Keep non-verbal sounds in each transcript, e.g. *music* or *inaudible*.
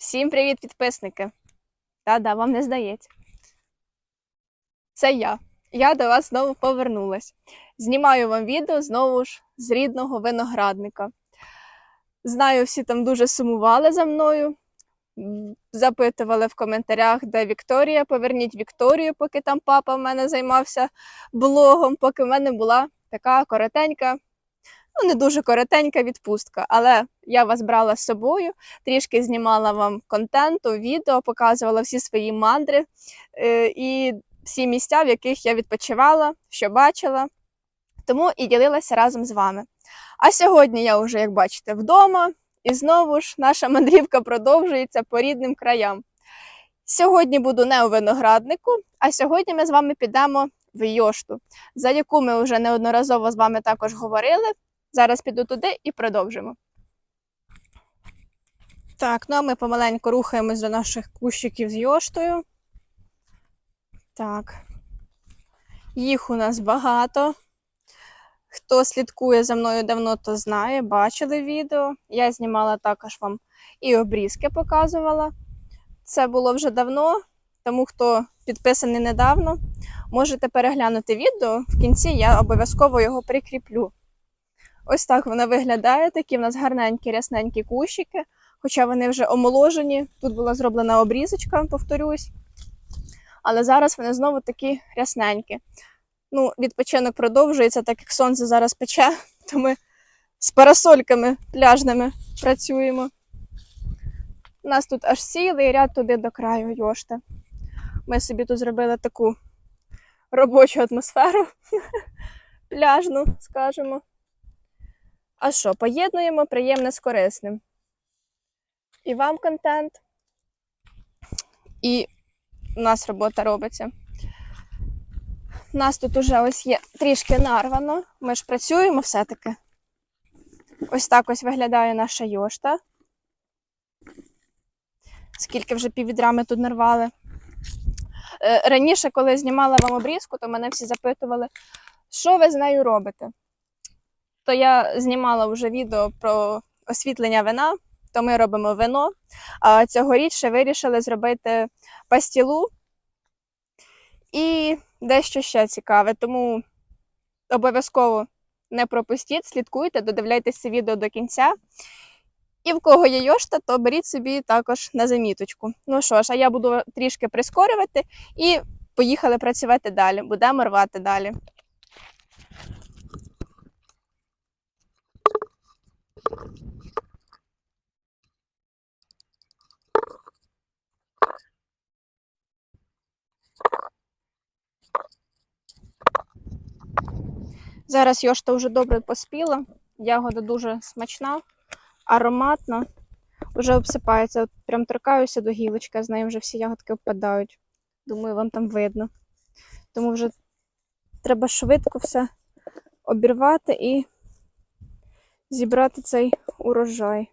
Всім привіт, підписники! Та-да, вам не здається. Це я. Я до вас знову повернулась. Знімаю вам відео знову ж з рідного виноградника. Знаю, всі там дуже сумували за мною. Запитували в коментарях, де Вікторія. Поверніть Вікторію, поки там папа в мене займався блогом, поки в мене була така коротенька, ну не дуже коротенька відпустка. Але я вас брала з собою трішки знімала вам контенту, відео, показувала всі свої мандри е, і всі місця, в яких я відпочивала, що бачила. Тому і ділилася разом з вами. А сьогодні я вже, як бачите, вдома, і знову ж наша мандрівка продовжується по рідним краям. Сьогодні буду не у винограднику, а сьогодні ми з вами підемо в Йошту, за яку ми вже неодноразово з вами також говорили. Зараз піду туди і продовжимо. Так, ну а ми помаленьку рухаємось до наших кущиків з йоштою. Так. Їх у нас багато. Хто слідкує за мною давно, то знає, бачили відео. Я знімала також вам і обрізки показувала. Це було вже давно, тому хто підписаний недавно, можете переглянути відео. В кінці я обов'язково його прикріплю. Ось так воно виглядає. Такі в нас гарненькі, рясненькі кущики хоча вони вже омоложені. Тут була зроблена обрізочка, повторюсь. Але зараз вони знову такі рясненькі. Ну, відпочинок продовжується, так як сонце зараз пече, *laughs* то ми з парасольками пляжними працюємо. У нас тут аж цілий ряд туди до краю йошти. Ми собі тут зробили таку робочу атмосферу *laughs* пляжну, скажімо. А що, поєднуємо приємне з корисним і вам контент, і у нас робота робиться. У нас тут уже ось є трішки нарвано. Ми ж працюємо все-таки. Ось так ось виглядає наша йошта. Скільки вже піввідра ми тут нарвали. Е, Раніше, коли знімала вам обрізку, то мене всі запитували, що ви з нею робите. То я знімала вже відео про освітлення вина то ми робимо вино. А цьогоріч вирішили зробити пастілу і дещо ще цікаве. Тому обов'язково не пропустіть, слідкуйте, додивляйтеся відео до кінця. І в кого є йошта, то беріть собі також на заміточку. Ну що ж, а я буду трішки прискорювати і поїхали працювати далі. Будемо рвати далі. Зараз йошта вже добре поспіла. Ягода дуже смачна, ароматна. Вже обсипається. От прям торкаюся до гілочки, а з нею вже всі ягодки впадають. Думаю, вам там видно. Тому вже треба швидко все обірвати і зібрати цей урожай.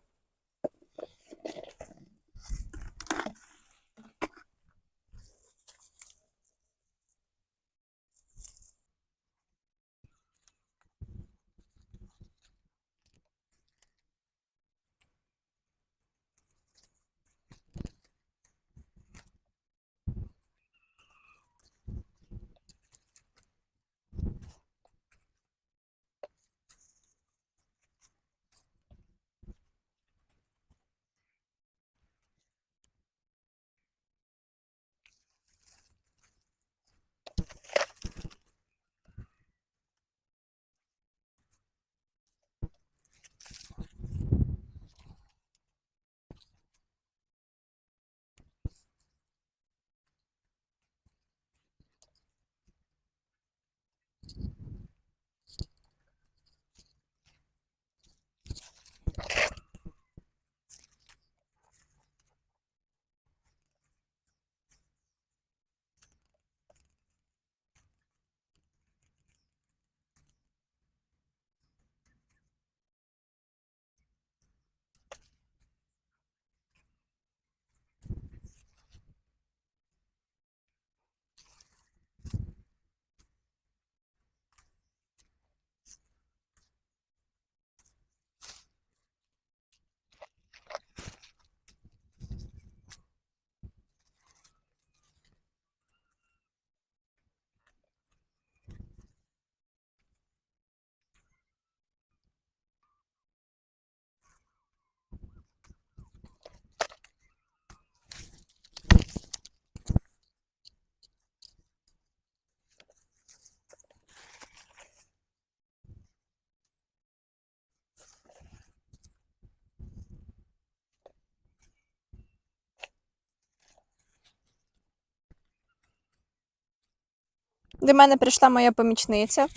До мене прийшла моя помічниця.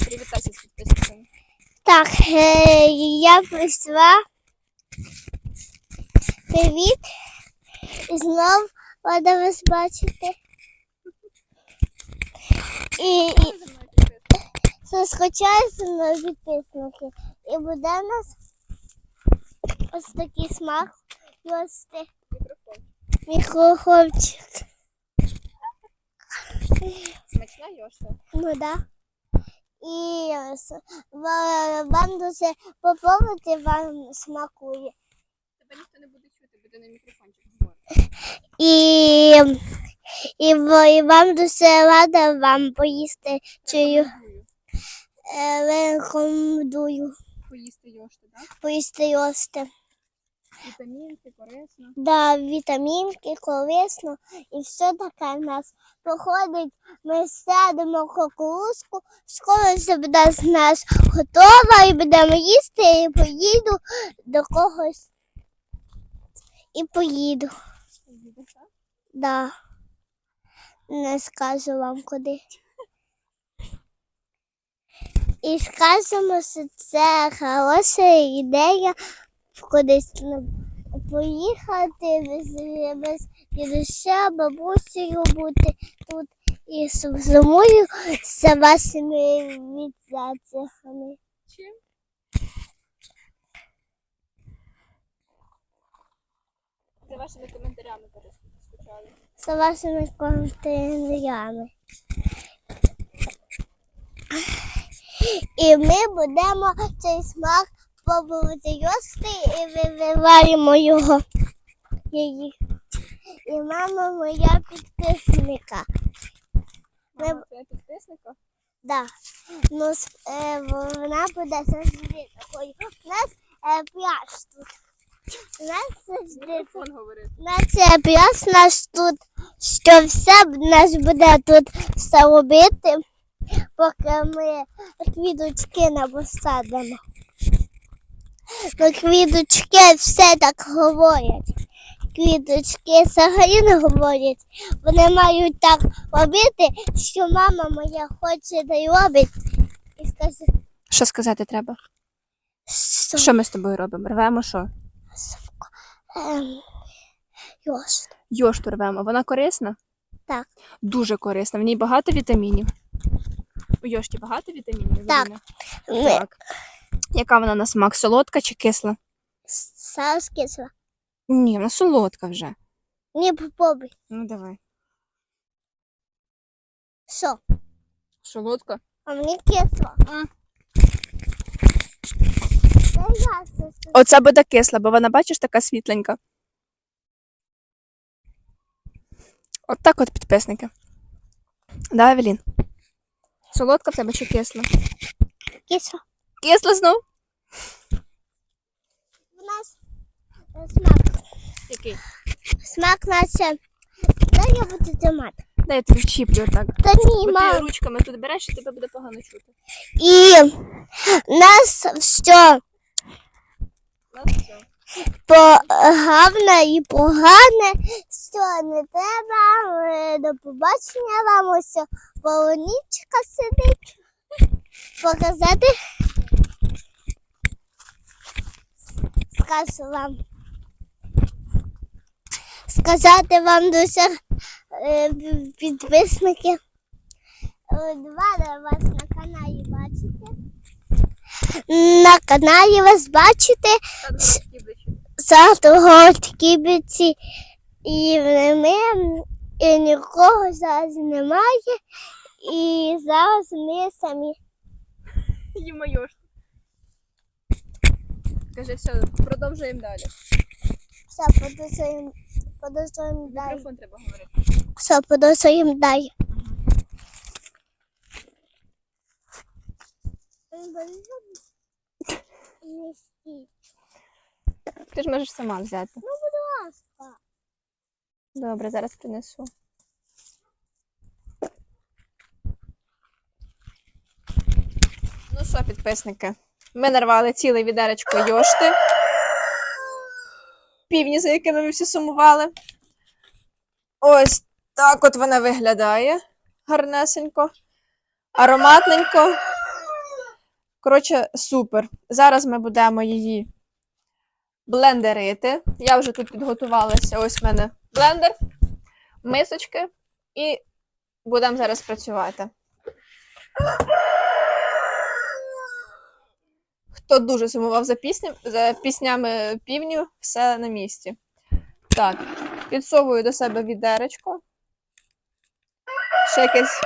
Привітайся з підписниками. Так, е, я прийшла. Привіт. І знов рада вас бачити. І, і заскочаюся на підписники. І буде в нас ось такий смак. Йости. Мікроховчик. Смачна Йоша. Ну да. І ва- вам дуже попробуйте, вам смакує. Тебе ніхто не буде чути, буде на мікрофончик говорити. І, і, і вам дуже рада вам поїсти чую. Е, Рекомендую Поїсти Йошти, так? поїсти йости. Вітамінки, корисно. Да, вітамінки, корисно і все таке в нас проходить. Ми сядемо кукурузку, скоро вже буде з нас готова і будемо їсти, і поїду до когось. І поїду. Да. Не скажу вам куди. І скажемо, що це хороша ідея кудись поїхати без, без дідуся, бабусею бути тут і зимою з вашими відзяцями. Чим? За вашими коментарями перескучали. З вашими контейнерами. І ми будемо цей смак пробувати їсти і вививаємо його. Її. І мама моя підписника. Ми- твоя підписника? Да. Ну, е, вона буде завжди такою. У нас е, пляж тут. У нас завжди у нас е, пляж наш тут, що все нас буде тут все робити, поки ми квіточки не посадимо. Квіточки все так говорять. Квіточки взагалі не говорять. Вони мають так робити, що мама моя хоче та й робить. І скаже, Що сказати треба? що Що ми з тобою робимо? Рвемо що? ем, Йош, Йошту рвемо. Вона корисна? Так. Дуже корисна. В ній багато вітамінів. У Йошті багато вітамінів? Так. Ми Так. Яка вона на смак? Солодка чи кисла? зараз кисла. Ні, вона солодка вже. Ні, попробуй. Ну давай. Що? Солодка? А мені кисло. М. Це я це все. Оця буде кисла, бо вона, бачиш, така світленька. От так от підписники. Да, Евелін? Солодка в тебе чи кисла? Кисло. Знов? У нас е, смак. Який? Смак наче. Дай я буду тримати. Дай я тобі вчіплю отак. Та ні, Бо ти мам. ручками тут береш і тебе буде погано чути. І нас все Ну, все. погане і погане, що не треба. Е, До побачення вам ось полонічка сидить. Показати. Вам. Сказати вам дуже е, підписники. Е, Два вас на каналі бачите. На каналі вас бачите. Завтра такі і ми і нікого зараз немає. І зараз ми самі. Йошту. Кажи, все, продовжуємо далі. Все, подозуємо, подозуємо далі. Мікрофон треба говорити. Все, подозуємо далі. Ти ж можеш сама взяти. Ну, будь ласка. Добре, зараз принесу. Ну що, підписники? Ми нарвали ціле відеречко йошти. Півні, за якими ви всі сумували. Ось так от вона виглядає. гарнесенько, ароматненько. Коротше, супер. Зараз ми будемо її блендерити. Я вже тут підготувалася. Ось в мене блендер, мисочки, і будемо зараз працювати. Хто дуже сумував за, пісням, за піснями півню, все на місці. Так, підсовую до себе відеречко. Ще якесь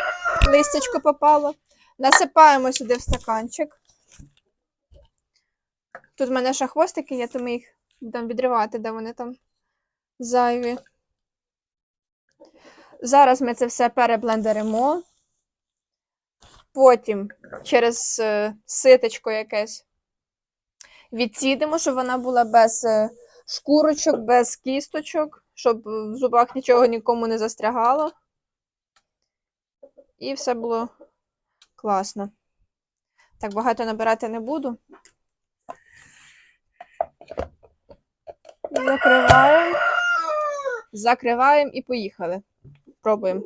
листячко попало. Насипаємо сюди в стаканчик. Тут в мене ще хвостики є, то ми їх будемо відривати, де вони там зайві. Зараз ми це все переблендеримо. Потім через е, ситечко якесь відсідимо, щоб вона була без е, шкурочок, без кісточок, щоб в зубах нічого нікому не застрягало. І все було класно. Так багато набирати не буду. Закриваємо. Закриваємо і поїхали. Пробуємо.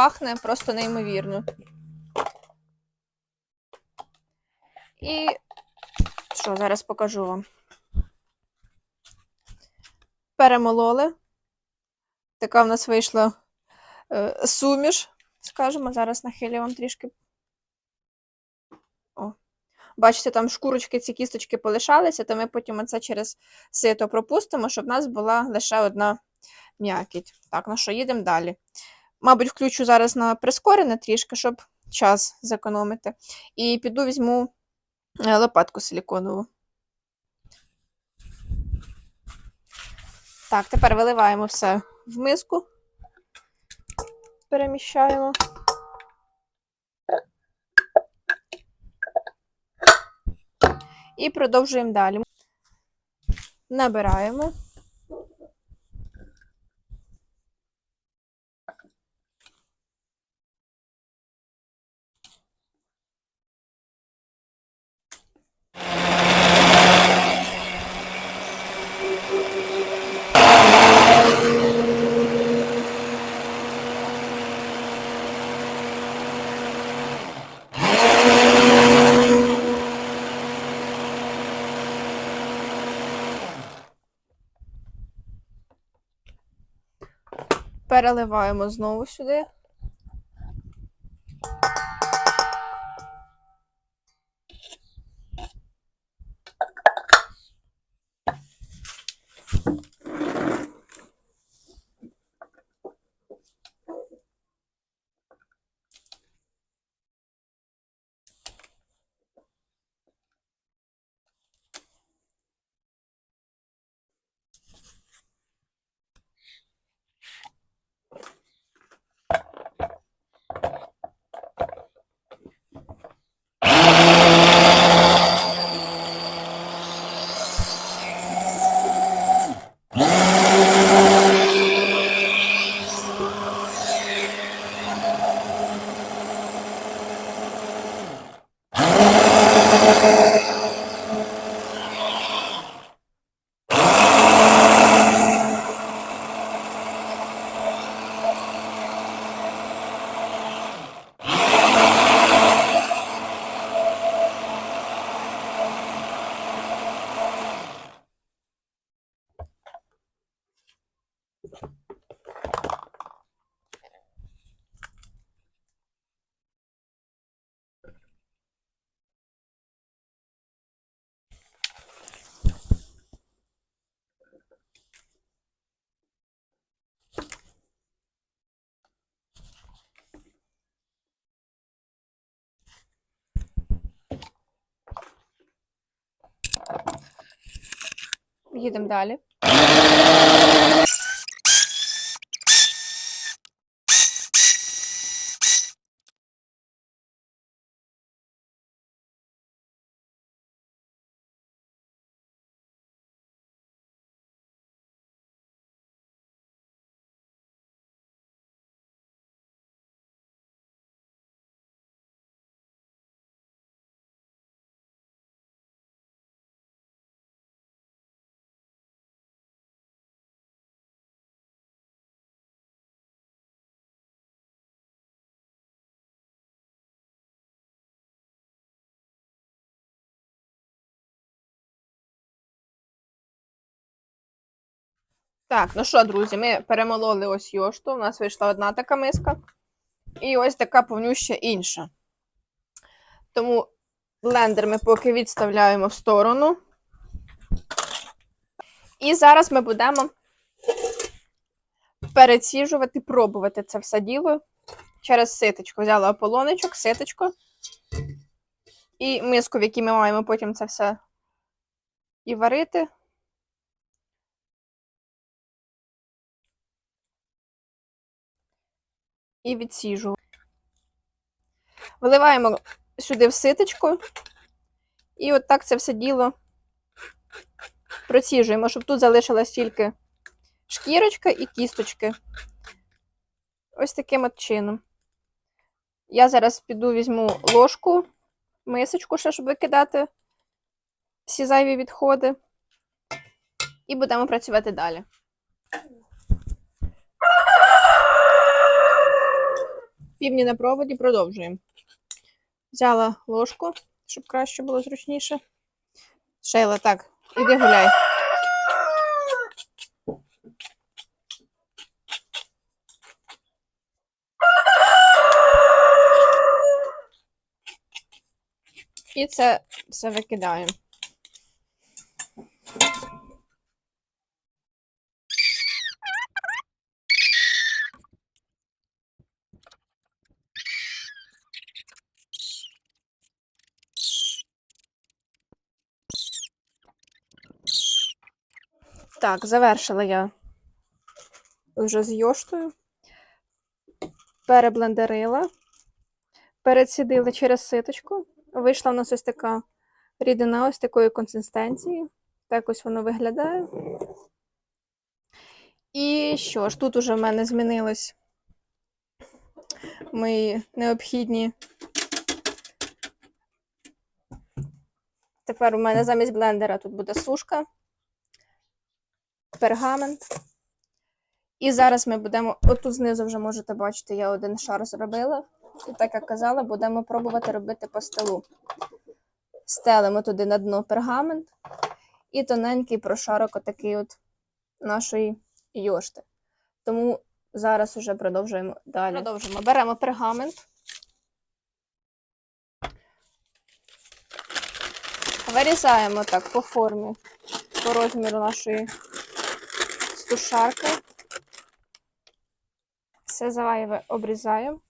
Пахне просто неймовірно. І що, зараз покажу вам. Перемололи. Така в нас вийшла е, суміш, скажімо. Зараз нахилю вам трішки. О. Бачите, там шкурочки, ці кісточки полишалися, то ми потім оце через сито пропустимо, щоб в нас була лише одна м'якіть. Так, ну що, їдемо далі. Мабуть, включу зараз на прискорене трішки, щоб час зекономити. І піду візьму е, лопатку силіконову. Так, тепер виливаємо все в миску. Переміщаємо. І продовжуємо далі. Набираємо. Переливаємо знову сюди. Їдемо далі. Так, ну що, друзі, ми перемололи ось йошту. У нас вийшла одна така миска. І ось така повнюща інша. Тому блендер ми поки відставляємо в сторону. І зараз ми будемо переціжувати, пробувати це все діло через ситочко. Взяла ополонечок, ситочко. І миску, в якій ми маємо потім це все і варити. І відсіжу. Виливаємо сюди в ситочко. І от так це все діло проціжуємо, щоб тут залишилась тільки шкірочка і кісточки. Ось таким от чином. Я зараз піду візьму ложку, мисочку, ще, щоб викидати всі зайві відходи. І будемо працювати далі. Півні на проводі продовжуємо. Взяла ложку, щоб краще було зручніше. Шейла, так, іди гуляй. І це все викидаємо. Так, завершила я вже з йоштою. Переблендерила, перецідила через ситочку. Вийшла в нас ось така рідина ось такої консистенції. Так ось воно виглядає. І що ж, тут уже в мене змінилось мої необхідні. Тепер у мене замість блендера тут буде сушка пергамент. І зараз ми будемо, отут знизу вже можете бачити, я один шар зробила. І так як казала, будемо пробувати робити по столу. Стелимо туди на дно пергамент і тоненький прошарок отакий от нашої йошти. Тому зараз уже продовжуємо далі. Продовжуємо. Беремо пергамент. Вирізаємо так по формі, по розміру нашої сушарки. Все зайве обрізаємо.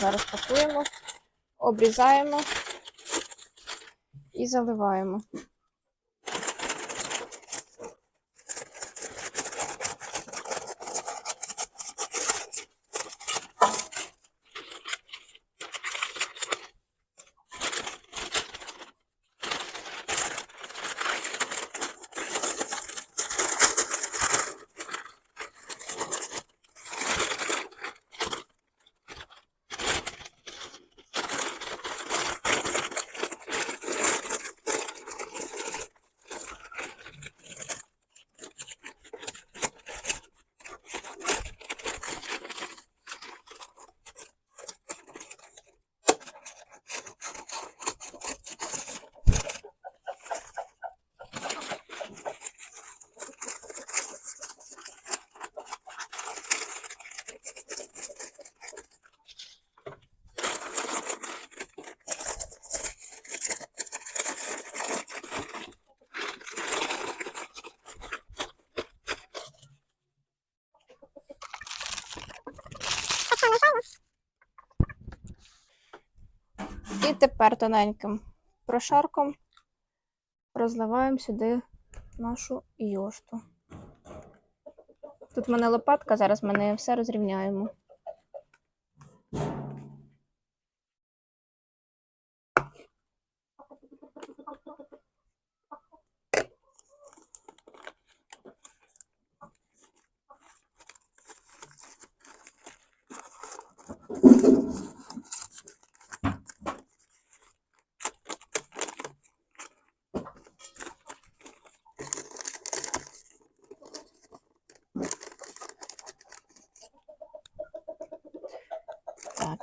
Зараз пакуємо, обрізаємо і заливаємо. І тепер тоненьким прошарком розливаємо сюди нашу йошту. Тут в мене лопатка, зараз ми не все розрівняємо.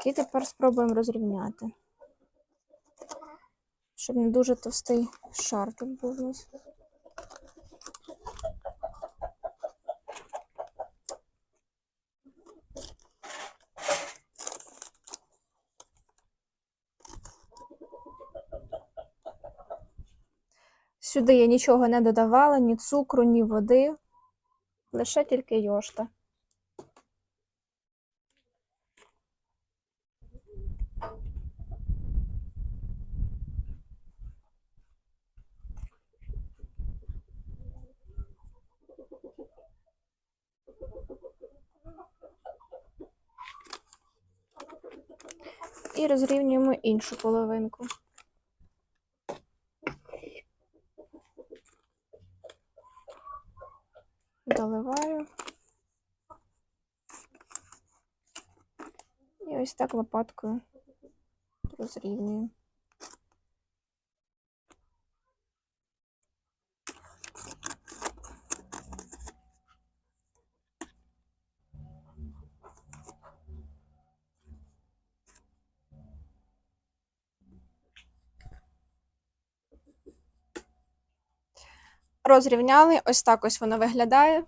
І тепер спробуємо розрівняти. Щоб не дуже товстий шар тут був у нас. Сюди я нічого не додавала, ні цукру, ні води, лише тільки йошта. І розрівнюємо іншу половинку. Доливаю. І ось так лопаткою розрівнюю. Розрівняли, ось так ось воно виглядає.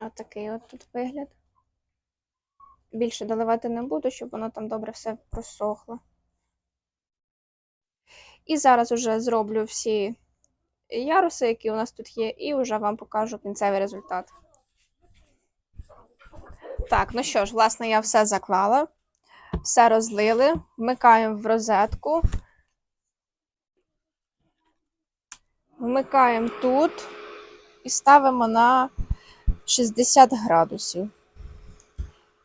Отакий от тут вигляд. Більше доливати не буду, щоб воно там добре все просохло. І зараз вже зроблю всі яруси, які у нас тут є, і вже вам покажу кінцевий результат. Так, ну що ж, власне, я все заклала, все розлили, вмикаємо в розетку. Вмикаємо тут і ставимо на 60 градусів.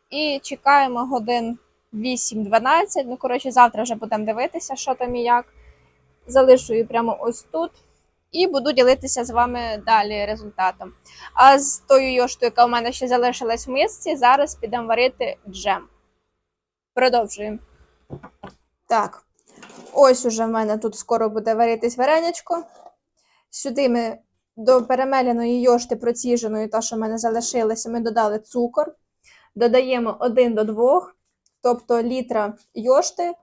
І чекаємо годин 8-12. Ну, коротше, завтра вже будемо дивитися, що там і як. Залишу її прямо ось тут. І буду ділитися з вами далі результатом. А з тою йоштою, яка у мене ще залишилась в мисці, зараз підемо варити джем. Продовжуємо. Так, ось уже в мене тут скоро буде варитись варенячко. Сюди ми до перемеленої йошти проціженої, та, що в мене залишилася, ми додали цукор. Додаємо 1 до 2, тобто літра йошти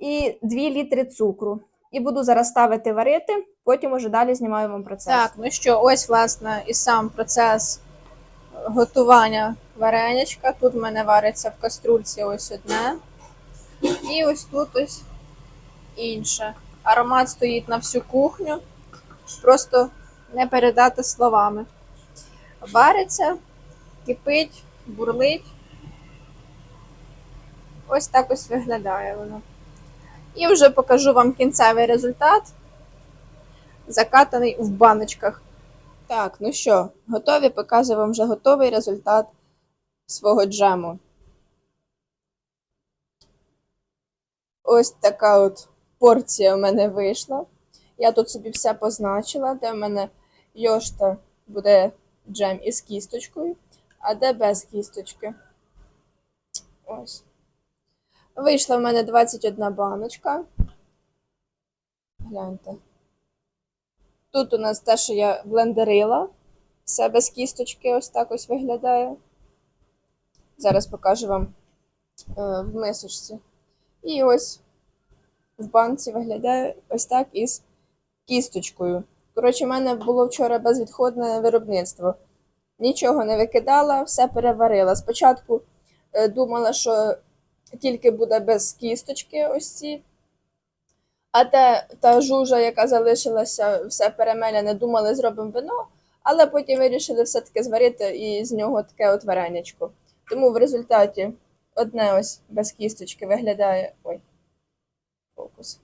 і 2 літри цукру. І буду зараз ставити варити, потім уже далі знімаю вам процес. Так, ну що, ось, власне, і сам процес готування варенячка. Тут в мене вариться в каструльці ось одне. І ось тут ось інше. Аромат стоїть на всю кухню. Просто не передати словами. Вариться, кипить, бурлить. Ось так ось виглядає воно. І вже покажу вам кінцевий результат, закатаний в баночках. Так, ну що, готові? Показую вам вже готовий результат свого джему. Ось така от порція в мене вийшла. Я тут собі все позначила, де в мене йошта буде джем із кісточкою, а де без кісточки. Ось. Вийшла в мене 21 баночка. Гляньте. Тут у нас те, що я блендерила. Все без кісточки, ось так ось виглядає. Зараз покажу вам е, в мисочці. І ось в банці виглядає ось так із кісточкою. Коротше, в мене було вчора безвідходне виробництво. Нічого не викидала, все переварила. Спочатку е, думала, що тільки буде без кісточки ось ці. А те, та жужа, яка залишилася, все перемеляне, думали, зробимо вино, але потім вирішили все-таки зварити і з нього таке от варенячко. Тому в результаті одне ось без кісточки виглядає. Ой, фокус.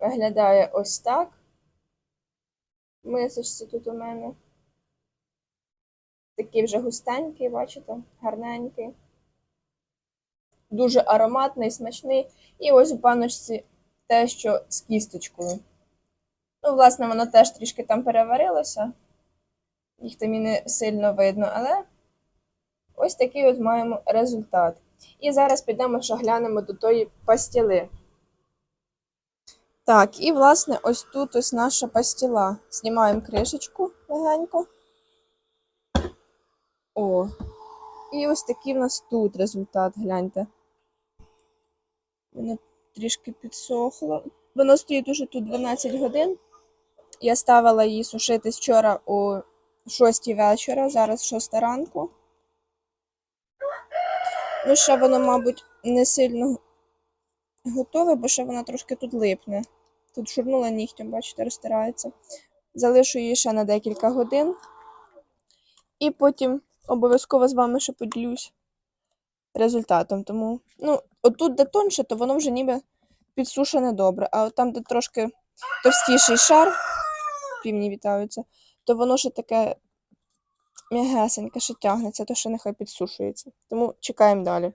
Виглядає ось так. Мисочці тут у мене. Такий вже густенький, бачите, гарненький. Дуже ароматний, смачний. І ось в баночці те, що з кісточкою. Ну, власне, воно теж трішки там переварилося. Їх там і не сильно видно, але ось такий от маємо результат. І зараз підемо, що глянемо до тої пастіли. Так, і власне ось тут ось наша пастіла. Знімаємо кришечку легенько. О. І ось такий в нас тут результат, гляньте. Трішки підсохло. Воно стоїть уже тут 12 годин. Я ставила її сушитись вчора о 6 вечора, зараз 6 ранку. Ну, ще воно, мабуть, не сильно готове, бо ще вона трошки тут липне. Тут шурнула нігтем, бачите, розтирається. Залишу її ще на декілька годин. І потім обов'язково з вами ще поділюсь результатом. Тому, ну, отут, де тонше, то воно вже ніби підсушене добре. А от там, де трошки товстіший шар, півні вітаються, то воно ще таке м'ягесеньке, ще тягнеться, то ще нехай підсушується. Тому чекаємо далі.